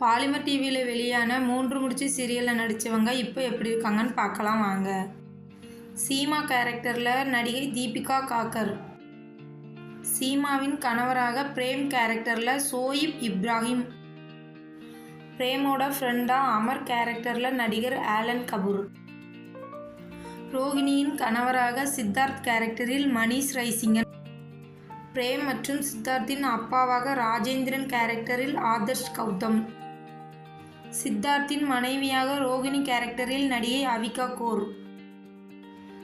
Polymer டிவியில் வெளியான மூன்று முடிச்சு சீரியலில் நடித்தவங்க இப்போ எப்படி இருக்காங்கன்னு பார்க்கலாம் வாங்க. சீமா கேரக்டரில் நடிகை தீபிகா காக்கர். சீமாவின் கணவராக பிரேம் கேரக்டரில் சோயிப் இப்ராஹிம். பிரேமோட ஃப்ரெண்டாக அமர் கேரக்டரில் நடிகர் ஆலன் கபூர். ரோகிணியின் கணவராக சித்தார்த் கேரக்டரில் மணிஷ் ரைசிங்கன். பிரேம் மற்றும் சித்தார்த்தின் அப்பாவாக ராஜேந்திரன் கேரக்டரில் ஆதர்ஷ் கௌதம். சித்தார்த்தின் மனைவியாக ரோகிணி கேரக்டரில் நடிகை அவிகா கோர்.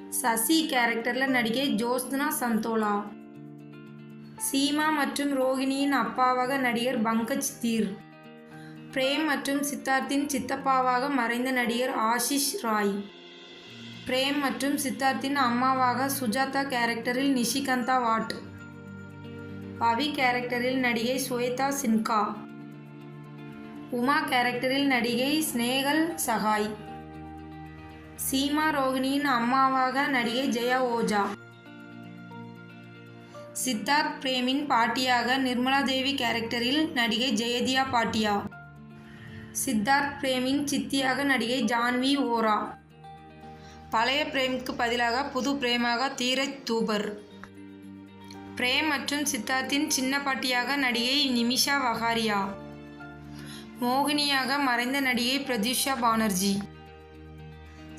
சசி கேரக்டரில் நடிகை ஜோஸ்னா சந்தோலா. சீமா மற்றும் ரோகிணியின் அப்பாவாக நடிகர் பங்கஜ் தீர். பிரேம் மற்றும் சித்தார்த்தின் சித்தப்பாவாக மறைந்த நடிகர் ஆஷிஷ் ராய். பிரேம் மற்றும் சித்தார்த்தின் அம்மாவாக சுஜாதா கேரக்டரில் நிஷிகந்தா வாட். பவி கேரக்டரில் நடிகை ஸ்வேதா சின்கா. உமா கேரக்டரில் நடிகை ஸ்னேகல் சகாய். சீமா ரோகிணியின் அம்மாவாக நடிகை ஜெயா ஓஜா. சித்தார்த் பிரேமின் பாட்டியாக நிர்மலா தேவி கேரக்டரில் நடிகை ஜெயதியா பாட்டியா. சித்தார்த் பிரேமின் சித்தியாக நடிகை ஜான்வி ஓரா. பழைய பிரேமுக்கு பதிலாக புது பிரேமாக தீரஜ் தூபர். பிரேம் மற்றும் சித்தார்த்தின் சின்ன பாட்டியாக நடிகை நிமிஷா வகாரியா. மோகினியாக மறைந்த நடிகை பிரதிஷா பானர்ஜி.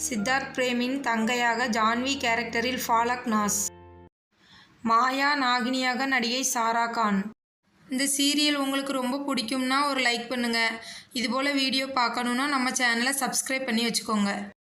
சித்தார்த் பிரேமின் தங்கையாக ஜான்வி கேரக்டரில் ஃபாலக் நாஸ். மாயா நாகினியாக நடிகை சாரா கான். இந்த சீரியல் உங்களுக்கு ரொம்ப பிடிக்கும்னா ஒரு லைக் பண்ணுங்கள் இதுபோல் வீடியோ பார்க்கணுன்னா நம்ம சேனலை சப்ஸ்கிரைப் பண்ணி வச்சுக்கோங்க.